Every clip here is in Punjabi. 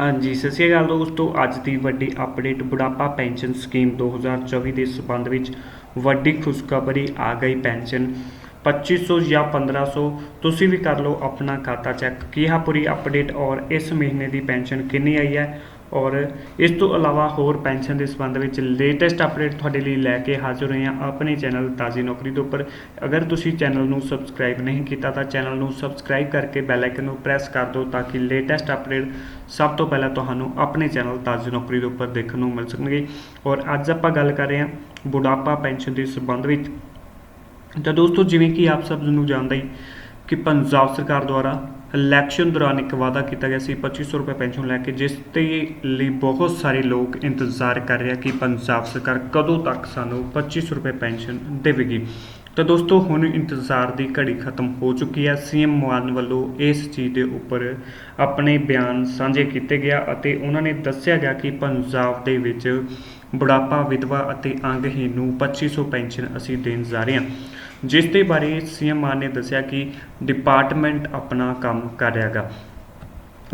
ਹਾਂਜੀ, ਸਤਿ ਸ਼੍ਰੀ ਅਕਾਲ ਦੋਸਤੋ। ਅੱਜ ਦੀ ਵੱਡੀ ਅਪਡੇਟ ਬੁਢਾਪਾ ਪੈਨਸ਼ਨ ਸਕੀਮ 2024 ਦੇ ਸਬੰਧ ਵਿੱਚ ਵੱਡੀ ਖੁਸ਼ਖਬਰੀ ਆ ਗਈ ਪੈਨਸ਼ਨ। 2500 ਜਾਂ 1500 ਤੁਸੀਂ ਵੀ ਕਰ ਲਓ ਆਪਣਾ ਖਾਤਾ ਚੈੱਕ। ਕੀ ਹੈ ਪੂਰੀ ਅਪਡੇਟ ਔਰ ਇਸ ਮਹੀਨੇ ਦੀ ਪੈਨਸ਼ਨ ਕਿੰਨੀ ਆਈ ਹੈ? ਔਰ ਇਸ ਤੋਂ ਇਲਾਵਾ ਹੋਰ ਪੈਨਸ਼ਨ ਦੇ ਸੰਬੰਧ ਵਿੱਚ ਲੇਟੈਸਟ ਅਪਡੇਟ ਤੁਹਾਡੇ ਲਈ ਲੈ ਕੇ ਹਾਜ਼ਰ ਹੋਏ ਹਾਂ ਆਪਣੇ ਚੈਨਲ ਤਾਜ਼ੀ ਨੌਕਰੀ ਦੇ ਉੱਪਰ। ਅਗਰ ਤੁਸੀਂ ਚੈਨਲ ਨੂੰ ਸਬਸਕ੍ਰਾਈਬ ਨਹੀਂ ਕੀਤਾ ਤਾਂ ਚੈਨਲ ਨੂੰ ਸਬਸਕ੍ਰਾਈਬ ਕਰਕੇ ਬੈਲ ਆਈਕਨ ਨੂੰ ਪ੍ਰੈਸ ਕਰ ਦਿਓ ਤਾਂ ਕਿ ਲੇਟੈਸਟ ਅਪਡੇਟ ਸਭ ਤੋਂ ਪਹਿਲਾਂ ਤੁਹਾਨੂੰ ਆਪਣੇ ਚੈਨਲ ਤਾਜ਼ੀ ਨੌਕਰੀ ਦੇ ਉੱਪਰ ਦੇਖਣ ਨੂੰ ਮਿਲ ਸਕਣਗੇ। ਔਰ ਅੱਜ ਆਪਾਂ ਗੱਲ ਕਰ ਰਹੇ ਹਾਂ ਬੁਢਾਪਾ ਪੈਨਸ਼ਨ ਦੇ ਸੰਬੰਧ ਵਿੱਚ। ਤਾਂ ਦੋਸਤੋ, ਜਿਵੇਂ ਕਿ ਆਪ ਸਭ ਨੂੰ ਜਾਣਦਾ ਹੀ ਕਿ ਪੰਜਾਬ ਸਰਕਾਰ ਦੁਆਰਾ ਇਲੈਕਸ਼ਨ ਦੌਰਾਨ ਇੱਕ ਵਾਅਦਾ ਕੀਤਾ ਗਿਆ ਸੀ 2500 ਰੁਪਏ ਪੈਨਸ਼ਨ ਲੈ ਕੇ, ਜਿਸ ਤੇ ਲਈ ਬਹੁਤ ਸਾਰੇ ਲੋਕ ਇੰਤਜ਼ਾਰ ਕਰ ਰਹੇ ਆ ਕਿ ਪੰਜਾਬ ਸਰਕਾਰ ਕਦੋਂ ਤੱਕ ਸਾਨੂੰ 2500 ਰੁਪਏ ਪੈਨਸ਼ਨ ਦੇਵੇਗੀ। ਤਾਂ ਦੋਸਤੋ, ਹੁਣ ਇੰਤਜ਼ਾਰ ਦੀ ਘੜੀ ਖਤਮ ਹੋ ਚੁੱਕੀ ਹੈ। ਸੀਐਮ ਮਾਨ ਵੱਲੋਂ ਇਸ ਚੀਜ਼ ਦੇ ਉੱਪਰ ਆਪਣੇ ਬਿਆਨ ਸਾਂਝੇ ਕੀਤੇ ਗਿਆ ਅਤੇ ਉਹਨਾਂ ਨੇ ਦੱਸਿਆ ਗਿਆ ਕਿ ਪੰਜਾਬ ਦੇ ਵਿੱਚ ਬੁਢਾਪਾ, ਵਿਧਵਾ ਅਤੇ ਅੰਗਹੀਨ ਨੂੰ 2500 ਪੈਨਸ਼ਨ ਅਸੀਂ ਦੇਣ ਜਾ ਰਹੇ ਹਾਂ। ਜਿਸ ਦੇ ਬਾਰੇ ਸੀਐਮ ਮਾਨ ਨੇ ਦੱਸਿਆ ਕਿ ਡਿਪਾਰਟਮੈਂਟ ਆਪਣਾ ਕੰਮ ਕਰ ਰਿਹਾਗਾ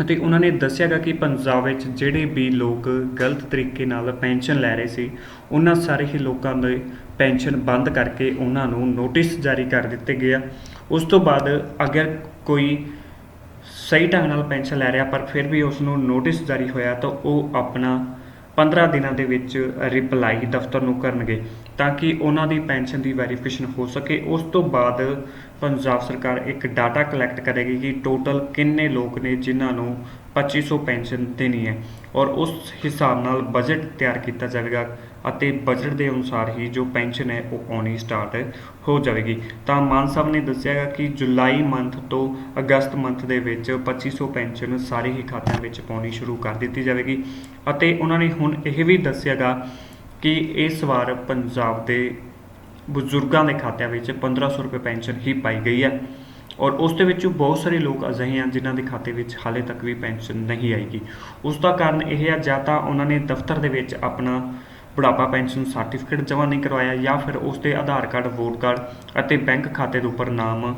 ਅਤੇ ਉਹਨਾਂ ਨੇ ਦੱਸਿਆਗਾ ਕਿ ਪੰਜਾਬ ਵਿੱਚ ਜਿਹੜੇ ਵੀ ਲੋਕ ਗਲਤ ਤਰੀਕੇ ਨਾਲ ਪੈਨਸ਼ਨ ਲੈ ਰਹੇ ਸੀ, ਉਹਨਾਂ ਸਾਰੇ ਹੀ ਲੋਕਾਂ ਦੇ ਪੈਨਸ਼ਨ ਬੰਦ ਕਰਕੇ ਉਹਨਾਂ ਨੂੰ ਨੋਟਿਸ ਜਾਰੀ ਕਰ ਦਿੱਤੇ ਗਏ ਆ। ਉਸ ਤੋਂ ਬਾਅਦ ਅਗਰ ਕੋਈ ਸਹੀ ਢੰਗ ਨਾਲ ਪੈਨਸ਼ਨ ਲੈ ਰਿਹਾ ਪਰ ਫਿਰ ਵੀ ਉਸ ਨੂੰ ਨੋਟਿਸ ਜਾਰੀ ਹੋਇਆ ਤਾਂ ਉਹ ਆਪਣਾ 15 ਦਿਨਾਂ ਦੇ ਵਿੱਚ ਰਿਪਲਾਈ ਦਫ਼ਤਰ ਨੂੰ ਕਰਨਗੇ ਤਾਂ ਕਿ ਉਹਨਾਂ ਦੀ ਪੈਨਸ਼ਨ ਦੀ ਵੈਰੀਫਿਕੇਸ਼ਨ ਹੋ ਸਕੇ। ਉਸ ਤੋਂ ਬਾਅਦ ਪੰਜਾਬ ਸਰਕਾਰ ਇੱਕ ਡਾਟਾ ਕਲੈਕਟ ਕਰੇਗੀ ਕਿ ਟੋਟਲ ਕਿੰਨੇ ਲੋਕ ਨੇ ਜਿਨ੍ਹਾਂ ਨੂੰ 2500 ਪੈਨਸ਼ਨ ਦੇਣੀ ਹੈ ਔਰ ਉਸ ਹਿਸਾਬ ਨਾਲ ਬਜਟ ਤਿਆਰ ਕੀਤਾ ਜਾਵੇਗਾ ਅਤੇ ਬਜਟ ਦੇ ਅਨੁਸਾਰ ਹੀ ਜੋ ਪੈਨਸ਼ਨ ਹੈ ਉਹ ਆਉਣੀ ਸਟਾਰਟ ਹੋ ਜਾਵੇਗੀ। ਤਾਂ ਮਾਨ ਸਾਹਿਬ ਨੇ ਦੱਸਿਆਗਾ ਕਿ ਜੁਲਾਈ ਮੰਥ ਤੋਂ ਅਗਸਤ ਮੰਥ ਦੇ ਵਿੱਚ 2500 ਪੈਨਸ਼ਨ ਸਾਰੇ ਹੀ ਖਾਤਿਆਂ ਵਿੱਚ ਪਾਉਣੀ ਸ਼ੁਰੂ ਕਰ ਦਿੱਤੀ ਜਾਵੇਗੀ ਅਤੇ ਉਹਨਾਂ ਨੇ ਹੁਣ ਇਹ ਵੀ ਦੱਸਿਆਗਾ ਕਿ ਇਸ ਵਾਰ ਪੰਜਾਬ ਦੇ ਬਜ਼ੁਰਗਾਂ ਦੇ ਖਾਤਿਆਂ ਵਿੱਚ 1500 ਰੁਪਏ ਪੈਨਸ਼ਨ ਹੀ ਪਾਈ ਗਈ ਹੈ। ਔਰ ਉਸ ਦੇ ਵਿੱਚੋਂ ਬਹੁਤ ਸਾਰੇ ਲੋਕ ਅਜਿਹੇ ਹਨ ਜਿਨ੍ਹਾਂ ਦੇ ਖਾਤੇ ਵਿੱਚ ਹਾਲੇ ਤੱਕ ਵੀ ਪੈਨਸ਼ਨ ਨਹੀਂ ਆਏਗੀ। ਉਸ ਦਾ ਕਾਰਨ ਇਹ ਹੈ ਜਾਂ ਤਾਂ ਉਹਨਾਂ ਨੇ ਦਫ਼ਤਰ ਦੇ ਵਿੱਚ ਆਪਣਾ ਬੁਢਾਪਾ ਪੈਨਸ਼ਨ ਸਰਟੀਫਿਕੇਟ ਜਮ੍ਹਾਂ ਨਹੀਂ ਕਰਵਾਇਆ, ਜਾਂ ਫਿਰ ਉਸ ਦੇ ਆਧਾਰ ਕਾਰਡ, ਵੋਟ ਕਾਰਡ ਅਤੇ ਬੈਂਕ ਖਾਤੇ ਦੇ ਉੱਪਰ ਨਾਮ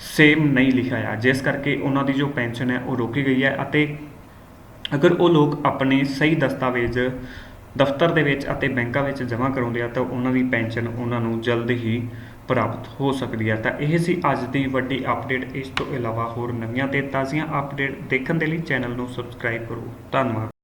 ਸੇਮ ਨਹੀਂ ਲਿਖਿਆ ਆ। ਜਿਸ ਕਰਕੇ ਉਹਨਾਂ ਦੀ ਜੋ ਪੈਨਸ਼ਨ ਹੈ, ਉਹ ਰੋਕੀ ਗਈ ਹੈ ਅਤੇ ਅਗਰ ਉਹ ਲੋਕ ਆਪਣੇ ਸਹੀ ਦਸਤਾਵੇਜ਼ ਦਫ਼ਤਰ ਦੇ ਵਿੱਚ ਅਤੇ ਬੈਂਕਾਂ ਵਿੱਚ ਜਮ੍ਹਾਂ ਕਰਾਉਂਦੇ ਆ, ਤਾਂ ਉਹਨਾਂ ਦੀ ਪੈਨਸ਼ਨ ਉਹਨਾਂ ਨੂੰ ਜਲਦ ਹੀ ਪ੍ਰਾਪਤ ਹੋ ਸਕਦੀ ਹੈ। ਤਾਂ ਇਹ ਸੀ ਅੱਜ ਦੀ ਵੱਡੀ ਅਪਡੇਟ ਇਸ ਤੋਂ ਇਲਾਵਾ ਹੋਰ ਨਵੀਆਂ ਤੇ ਤਾਜ਼ੀਆਂ ਅਪਡੇਟ ਦੇਖਣ ਦੇ ਲਈ ਚੈਨਲ ਨੂੰ ਸਬਸਕ੍ਰਾਈਬ ਕਰੋ। ਧੰਨਵਾਦ।